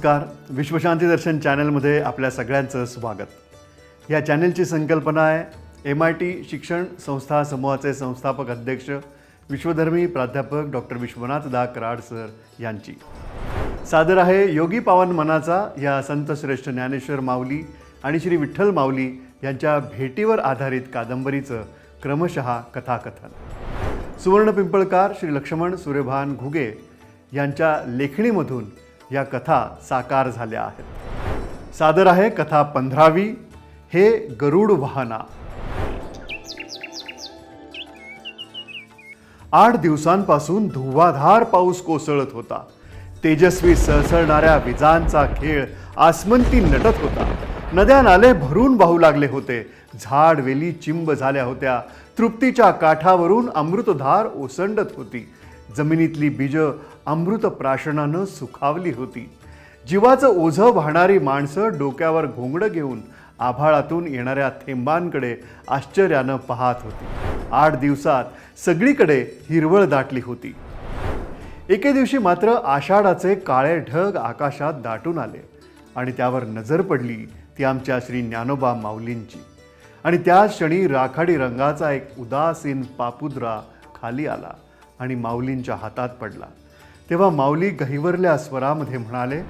नमस्कार. विश्वशांती दर्शन चॅनलमध्ये आपल्या सगळ्यांचं स्वागत. या चॅनलची संकल्पना आहे एम आय टी शिक्षण संस्था समूहाचे संस्थापक अध्यक्ष विश्वधर्मी प्राध्यापक डॉक्टर विश्वनाथ दा कराड सर यांची. सादर आहे योगी पावन मनाचा या संत श्रेष्ठ ज्ञानेश्वर माऊली आणि श्री विठ्ठल माऊली यांच्या भेटीवर आधारित कादंबरीचं क्रमशः कथाकथन. सुवर्ण पिंपळकार श्री लक्ष्मण सूर्यभान घुगे यांच्या लेखणीमधून या कथा साकार झाल्या आहेत. सादर आहे कथा पंधरावी हे गरुड वाहना. आठ दिवसांपासून धुवाधार पाऊस कोसळत होता. तेजस्वी सळसळणाऱ्या विजांचा खेळ आसमंती नटत होता. नद्या नाले भरून वाहू लागले होते. झाड वेली चिंब झाल्या होत्या. तृप्तीच्या काठावरून अमृतधार ओसंडत होती. जमिनीतली बीजं अमृत प्राशनानं सुखावली होती. जीवाचं ओझं वाहणारी माणसं डोक्यावर घोंगडं घेऊन आभाळातून येणाऱ्या थेंबांकडे आश्चर्यानं पाहत होती. आठ दिवसात सगळीकडे हिरवळ दाटली होती. एके दिवशी मात्र आषाढाचे काळे ढग आकाशात दाटून आले आणि त्यावर नजर पडली ती आमच्या श्री ज्ञानोबा माऊलींची. आणि त्या क्षणी राखाडी रंगाचा एक उदासीन पापुद्रा खाली आला. आणि माऊलींच्या हातात पडला. तेव्हा माऊली गहिवरल्या स्वरामध्ये म्हणाले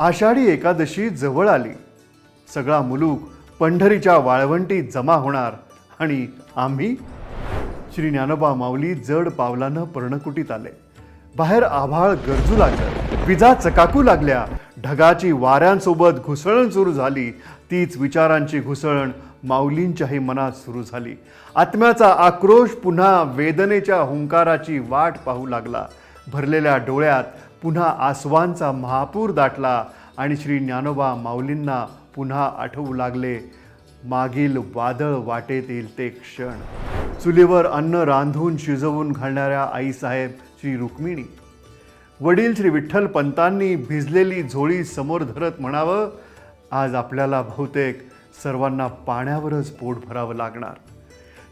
आषाढी एकादशी जवळ आली. सगळा मुलूक पंढरीच्या वाळवंटीत जमा होणार आणि आम्ही श्री ज्ञानोबा माऊली जड पावलानं पर्णकुटीत आले. बाहेर आभाळ गरजू लागलं. विजा चकाकू लागल्या. ढगाची वाऱ्यांसोबत घुसळण सुरू झाली. तीच विचारांची घुसळण माऊलींच्याही मनात सुरू झाली. आत्म्याचा आक्रोश पुन्हा वेदनेच्या हुंकाराची वाट पाहू लागला. भरलेल्या डोळ्यात पुन्हा आसवांचा महापूर दाटला आणि श्री ज्ञानोबा माऊलींना पुन्हा आठवू लागले. मागील वादळ वाटेतील ते क्षण. चुलीवर अन्न रांधून शिजवून घालणाऱ्या आईसाहेब श्री रुक्मिणी. वडील श्री विठ्ठल पंतांनी भिजलेली झोळी समोर धरत म्हणावं आज आपल्याला बहुतेक सर्वांना पाण्यावरच पोट भरावं लागणार.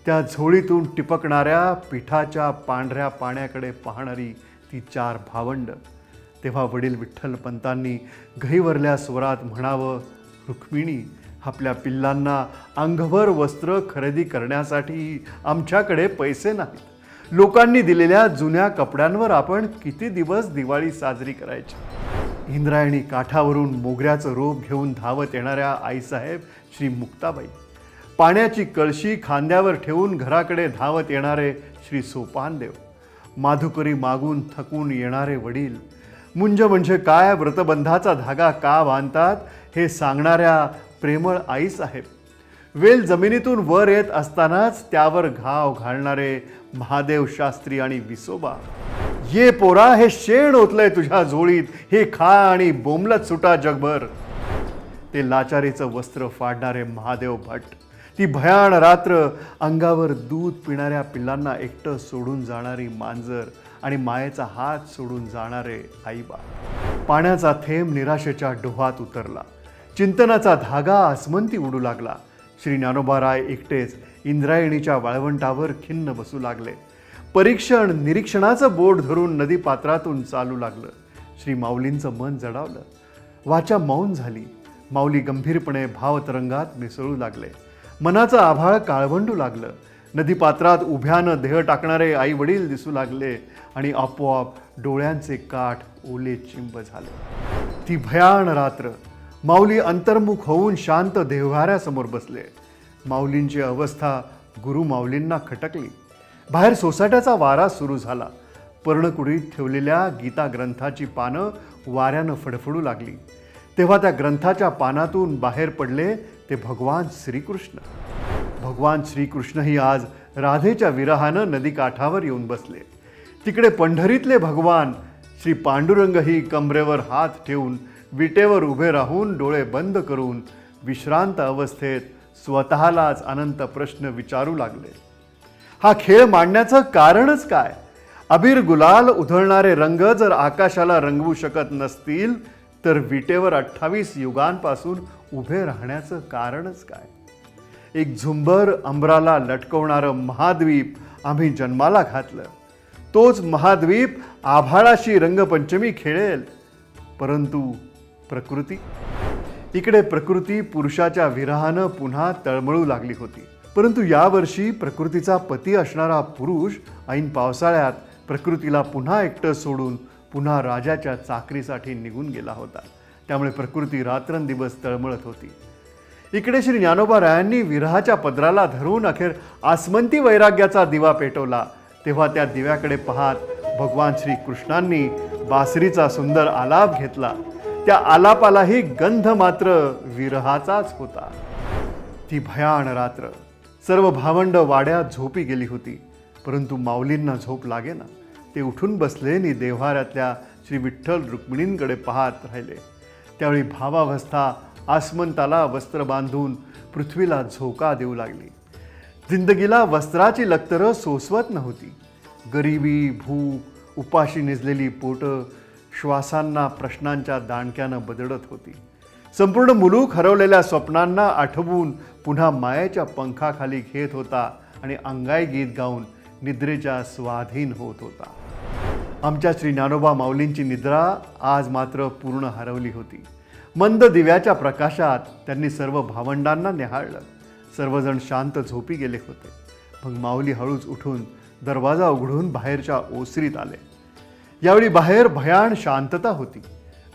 त्या झोळीतून टिपकणाऱ्या पिठाच्या पांढऱ्या पाण्याकडे पाहणारी ती चार भावंड. तेव्हा वडील विठ्ठल पंतांनी गहीवरल्या स्वरात म्हणावं रुक्मिणी आपल्या पिल्लांना अंगभर वस्त्र खरेदी करण्यासाठी आमच्याकडे पैसे नाहीत. लोकांनी दिलेल्या जुन्या कपड्यांवर आपण किती दिवस दिवाळी साजरी करायची? इंद्रायणी काठावरून मोगऱ्याचं रोप घेऊन धावत येणाऱ्या आईसाहेब श्री मुक्ताबाई. पाण्याची कळशी खांद्यावर ठेवून घराकडे धावत येणारे श्री सोपानदेव. माधुकरी मागून थकून येणारे वडील. मुंज म्हणजे काय? व्रतबंधाचा धागा का बांधतात? हे सांगणाऱ्या प्रेमळ आईसाहेब. वेल जमिनीतून वर येत असतानाच त्यावर घाव घालणारे महादेव शास्त्री आणि विसोबा. ये पोरा हे शेण ओतलंय तुझ्या झोळीत हे खा आणि बोमलत सुटा जगभर. ते लाचारीचं वस्त्र फाडणारे महादेव भट ती भयान रात्र अंगावर दूध पिणाऱ्या पिल्लांना एकटं सोडून जाणारी मांजर आणि मायेचा हात सोडून जाणारे आईबा. पाण्याचा थेंब निराशेच्या डोहात उतरला. चिंतनाचा धागा आसमंती उडू लागला. श्री ज्ञानोबाराय एकटेच इंद्रायणीच्या वाळवंटावर खिन्न बसू लागले. परीक्षण निरीक्षणाचं बोट धरून नदीपात्रातून चालू लागलं. श्री माऊलींचं मन जडावलं. वाचा मौन झाली. माऊली गंभीरपणे भावतरंगात मिसळू लागले. मनाचं आभाळ काळवंडू लागलं. नदीपात्रात उभ्यानं देह टाकणारे आई वडील दिसू लागले आणि आपोआप डोळ्यांचे काठ ओले चिंब झाले. ती भयान रात्र माऊली अंतर्मुख होऊन शांत देव्हाऱ्यासमोर बसले. माऊलींची अवस्था गुरु माऊलींना खटकली. बाहेर सोसाट्याचा वारा सुरू झाला. पर्णकुडीत ठेवलेल्या गीता ग्रंथाची पानं वाऱ्यानं फडफडू लागली. तेव्हा त्या ग्रंथाच्या पानातून बाहेर पडले ते भगवान श्रीकृष्ण. भगवान श्रीकृष्णही आज राधेच्या विरहानं नदीकाठावर येऊन बसले. तिकडे पंढरीतले भगवान श्री पांडुरंगही कमरेवर हात ठेवून विटेवर उभे राहून डोळे बंद करून विश्रांत अवस्थेत स्वतःलाच अनंत प्रश्न विचारू लागले. हा खेळ मांडण्याचं कारणच काय? अबीर गुलाल उधळणारे रंग जर आकाशाला रंगवू शकत नसतील तर विटेवर अठ्ठावीस युगांपासून उभे राहण्याचं कारणच काय? एक झुंबर अंबराला लटकवणारं महाद्वीप आम्ही जन्माला घातलं. तोच महाद्वीप आभाळाशी रंगपंचमी खेळेल. परंतु प्रकृती? इकडे प्रकृती पुरुषाच्या विरहानं पुन्हा तळमळू लागली होती. परंतु यावर्षी प्रकृतीचा पती असणारा पुरुष ऐन पावसाळ्यात प्रकृतीला पुन्हा एकटं सोडून पुन्हा राजाच्या चाकरीसाठी निघून गेला होता. त्यामुळे प्रकृती रात्रंदिवस तळमळत होती. इकडे श्री ज्ञानोबा रायांनी विरहाच्या पदराला धरून अखेर आसमंती वैराग्याचा दिवा पेटवला. तेव्हा त्या दिव्याकडे पाहत भगवान श्री कृष्णांनी बासरीचा सुंदर आलाप घेतला. त्या आलापालाही गंध मात्र विरहाचाच होता. ती भयान रात्र. सर्व भावंड वाड्यात झोपी गेली होती. परंतु माऊलींना झोप लागेना. ते उठून बसले आणि देव्हाऱ्यातल्या श्री विठ्ठल रुक्मिणींकडे पाहत राहिले. त्यावेळी भावावस्था आसमंताला वस्त्र बांधून पृथ्वीला झोका देऊ लागली. जिंदगीला वस्त्राची लक्तरं सोसवत नव्हती. गरिबी भूक उपाशी निजलेली पोटं श्वासांना प्रश्नांच्या दाणक्यानं बदडत होती. संपूर्ण मुलूक हरवलेल्या स्वप्नांना आठवून पुन्हा मायेच्या पंखाखाली घेत होता आणि अंगाई गीत गाऊन निद्रेच्या स्वाधीन होत होता. आमच्या श्री ज्ञानोबा माऊलींची निद्रा आज मात्र पूर्ण हरवली होती. मंद दिव्याच्या प्रकाशात त्यांनी सर्व भावंडांना निहाळलं. सर्वजण शांत झोपी गेले होते. मग माऊली हळूच उठून दरवाजा उघडून बाहेरच्या ओसरीत आले. यावेळी बाहेर भयाण शांतता होती.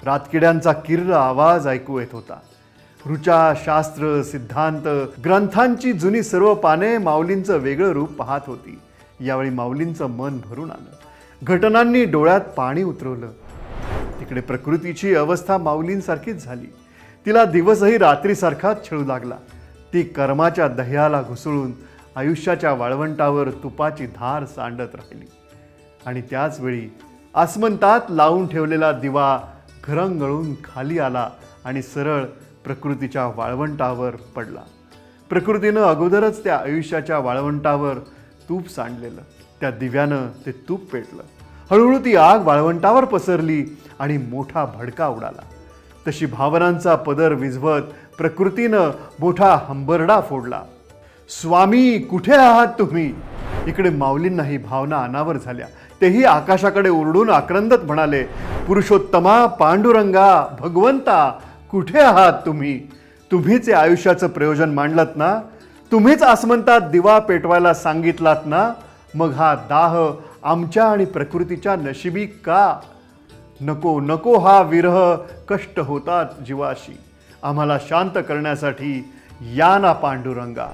रातकिड्यांचा किर्र आवाज ऐकू येत होता. ऋचा शास्त्र सिद्धांत ग्रंथांची जुनी सर्व पाने माऊलींचं वेगळं रूप पाहत होती. यावेळी माऊलींचं मन भरून आलं. घटनांनी डोळ्यात पाणी उतरवलं. तिकडे प्रकृतीची अवस्था माऊलींसारखीच झाली. तिला दिवसही रात्रीसारखाच छळू लागला. ती कर्माच्या दह्याला घुसळून आयुष्याच्या वाळवंटावर तुपाची धार सांडत राहिली. आणि त्याचवेळी आसमंतात लावून ठेवलेला दिवा घरंगळून खाली आला आणि सरळ प्रकृतीच्या वाळवंटावर पडला. प्रकृतीनं अगोदरच त्या आयुष्याच्या वाळवंटावर तूप सांडलेलं. त्या दिव्यानं ते तूप पेटलं. हळूहळू ती आग वाळवंटावर पसरली आणि मोठा भडका उडाला. तशी भावनांचा पदर विझवत प्रकृतीनं मोठा हंबरडा फोडला. स्वामी कुठे आहात तुम्ही? इकडे माऊलींनाही भावना अनावर झाल्या. तेही आकाशाकडे ओरडून आक्रंदत म्हणाले पुरुषोत्तमा पांडुरंगा भगवंता कुठे आहात तुम्ही? तुम्हीच या आयुष्याचं प्रयोजन मांडलत ना? तुम्हीच आसमंतात दिवा पेटवायला सांगितलात ना? मग हा दाह आमच्या आणि प्रकृतीच्या नशिबी का? नको नको हा विरह कष्ट होतात जीवाशी. आम्हाला शांत करण्यासाठी या ना पांडुरंगा.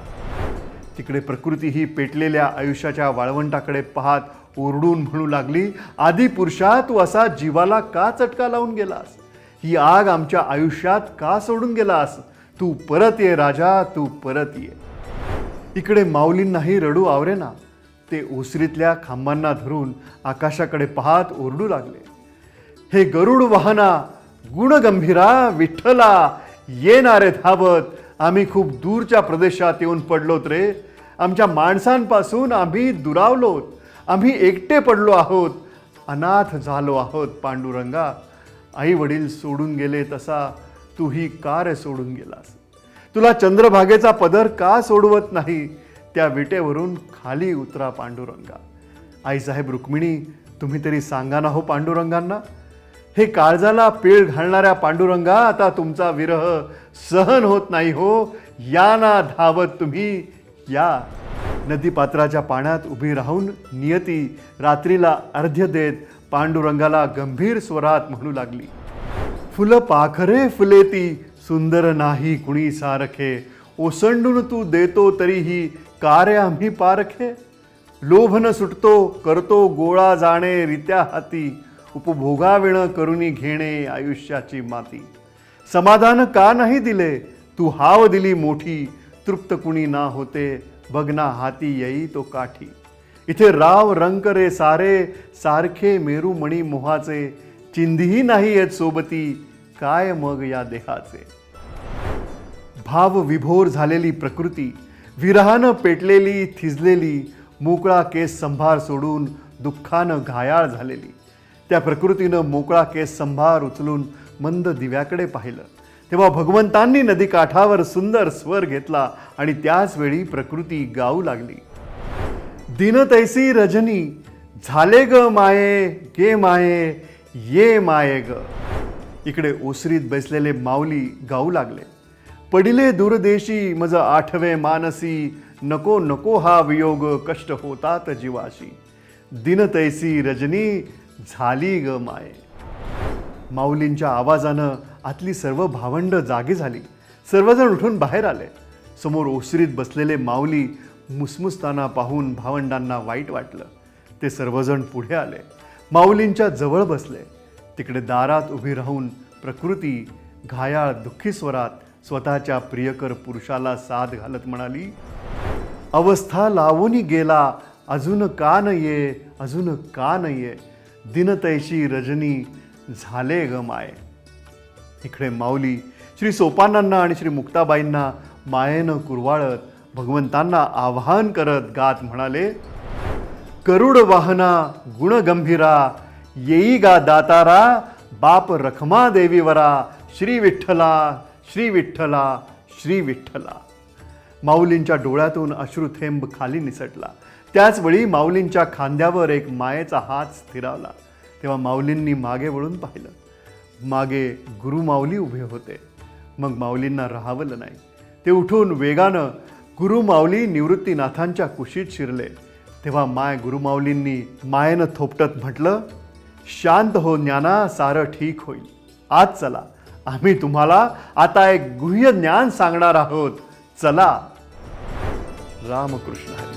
तिकडे प्रकृती ही पेटलेल्या आयुष्याच्या वाळवंटाकडे पाहत ओरडून म्हणू लागली आदिपुरुषा पुरुषा तू असा जीवाला का चटका लावून गेलास? ही आग आमच्या आयुष्यात का सोडून गेलास? तू परत ये राजा तू परत ये. इकडे माऊलींनाही रडू आवरेना. ते ओसरीतल्या खांबांना धरून आकाशाकडे पाहत ओरडू लागले. हे गरुड वाहना गुणगंभीरा विठ्ठला येणारे धावत आम्ही खूप दूरच्या प्रदेशात येऊन पडलोत रे. आमच्या माणसांपासून आम्ही दुरावलोत. आम्ही एकटे पडलो आहोत अनाथ झालो आहोत पांडुरंगा. आई वडील सोडून गेले तसा तूही का रे सोडून गेलास. तुला चंद्रभागेचा पदर का सोडवत नाही? त्या विटेवरून खाली उतरा पांडुरंगा. आईसाहेब रुक्मिणी तुम्ही तरी सांगा ना हो पांडुरंगांना. हे काळजाला पीळ घालणाऱ्या पांडुरंगा आता तुमचा विरह सहन होत नाही हो. या ना धावत तुम्ही या. नदीपात्राच्या पाण्यात उभी राहून नियती रात्रीला अर्ध्य देत पांडुरंगाला गंभीर स्वरात म्हणू लागली. फुलं पाखरे फुलेती सुंदर नाही कुणी सारखे. ओसंडून तू देतो तरीही कार्य आम्ही पारखे. लोभन सुटतो करतो गोळा जाणे रित्या हाती. उपभोगाविण करुणी घेणे आयुष्याची माती. समाधान का नाही दिले? तू हाव दिली मोठी तृप्त कुणी ना होते. बघना हाती येई तो काठी. इथे राव रंक रे सारे सारखे मेरू मणी मोहाचे. चिंधीही नाही येत सोबती काय मग या देहाचे? भाव विभोर झालेली प्रकृती विरहानं पेटलेली थिजलेली मोकळा केस संभार सोडून दुःखानं घायाळ झालेली. त्या प्रकृतीनं मोकळा केस संभार उचलून मंद दिव्याकडे पाहिलं. तेव्हा भगवंतांनी नदीकाठावर सुंदर स्वर घेतला आणि त्याचवेळी प्रकृती गाऊ लागली. दिन तैसी रजनी झाले ग माये गे माये ये माये ग. इकडे ओसरीत बसलेले माऊली गाऊ लागले. पडिले दूरदेशी मज आठवे मानसी नको नको हा वियोग कष्ट होतात जीवाशी. दिन तैसी रजनी झाली ग माये. माऊलींच्या आवाजानं आतली सर्व भावंड जागी झाली. सर्वजण उठून बाहेर आले. समोर ओसरीत बसलेले माऊली मुसमुसताना पाहून भावंडांना वाईट वाटलं. ते सर्वजण पुढे आले. माऊलींच्या जवळ बसले. तिकडे दारात उभी राहून प्रकृती घायाळ दुःखी स्वरात स्वतःच्या प्रियकर पुरुषाला साथ घालत म्हणाली अवस्था लावून गेला अजून का न ये अजून का न ये दिनतैशी रजनी झाले ग माय. इकडे माऊली श्री सोपानांना आणि श्री मुक्ताबाईंना मायेनं कुरवाळत भगवंतांना आवाहन करत गात म्हणाले करुड वाहना गुणगंभीरा येई गा दातारा बाप रखमा देवीवरा श्री विठ्ठला श्री विठ्ठला श्री विठ्ठला. माऊलींच्या डोळ्यातून अश्रू थेंब खाली निसटला. त्याचवेळी माऊलींच्या खांद्यावर एक मायेचा हात स्थिरावला. तेव्हा माऊलींनी मागे वळून पाहिलं. मागे गुरुमाऊली उभे होते. मग माऊलींना राहावलं नाही. ते उठून वेगानं गुरुमाऊली निवृत्तीनाथांच्या कुशीत शिरले. तेव्हा माय गुरुमाऊलींनी मायेनं थोपटत म्हटलं शांत हो ज्ञाना सारं ठीक होईल. आज चला. आम्ही तुम्हाला आता एक गुह्य ज्ञान सांगणार आहोत. चला. रामकृष्ण हरी.